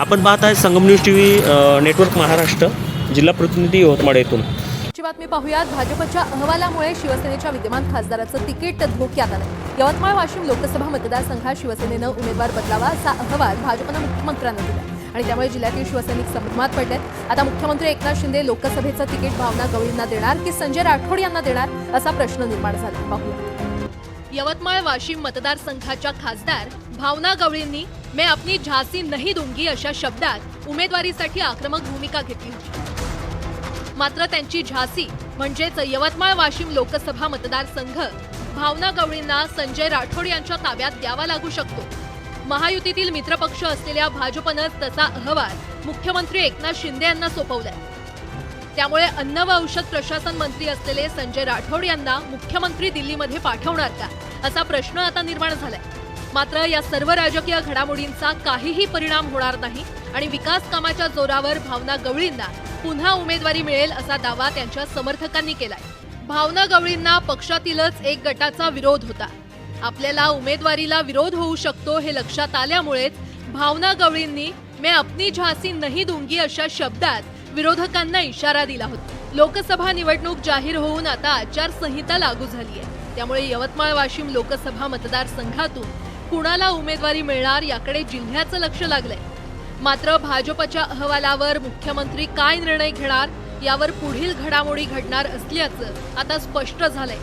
आपण पाहत आहे Sangam news T V network Maharashtra जिल्हा प्रतिनिधी यवतमाळ येथून. बातमी पाहूयात. भाजपच्या अहवालामुळे शिवसेनेच्या विद्यमान खासदाराचं तिकीट धोक्यात आलं. यवतमाळ वाशिम लोकसभा मतदारसंघात शिवसेनेनं उमेदवार बदलावा असा अहवाल भाजपनं मुख्यमंत्र्यांना दिला. आणि त्यामुळे जिल्ह्यातील शिवसैनिक संभ्रमात पडलेत. आता मुख्यमंत्री एकनाथ शिंदे लोकसभेचं तिकीट भावना गवळींना देणार की संजय राठोड यांना देणार असा प्रश्न निर्माण झाला. पाहूया यवतमाळ वाशिम मतदारसंघाच्या खासदार भावना गवळींनी मैं अपनी झांसी नहीं दूंगी अशा शब्दात उमेदवारीसाठी आक्रमक भूमिका घेतली होती. मात्र त्यांची झांसी म्हणजेच यवतमाळ वाशिम लोकसभा मतदारसंघ भावना गवळींना संजय राठोड यांच्या ताब्यात द्यावा लागू शकतो. महायुतीतील मित्रपक्ष असलेल्या भाजपनं तसा अहवाल मुख्यमंत्री एकनाथ शिंदे यांना सोपवलाय. त्यामुळे अन्न व औषध प्रशासन मंत्री असलेले संजय राठोड यांना मुख्यमंत्री दिल्लीमध्ये पाठवणार का? असा प्रश्न आता निर्माण झालाय. मात्र या सर्व राजकीय घडामोडींचा काहीही परिणाम होणार नाही आणि विकास कामाच्या जोरावर भावना गवळींना पुन्हा उमेदवारी मिळेल असा दावा त्यांच्या समर्थकांनी केलाय. भावना गवळींना पक्षातीलच एक गटाचा विरोध होता. आपल्याला उमेदवारीला विरोध होऊ शकतो हे लक्षात आल्यामुळेच भावना गवळींनी मैं अपनी झासी नहीं दूंगी अशा शब्दात विरोधकांना इशारा दिला होता. लोकसभा निवडणूक जाहीर होऊन आता आचारसंहिता लागू झाली आहे. त्यामुळे यवतमाळ वाशिम लोकसभा मतदारसंघातून कुणाला उमेदवारी मिळणार याकडे जिल्ह्याचं लक्ष लागलंय. मात्र भाजपच्या अहवालावर मुख्यमंत्री काय निर्णय घेणार यावर पुढील घडामोडी घडणार असल्याचं आता स्पष्ट झालंय.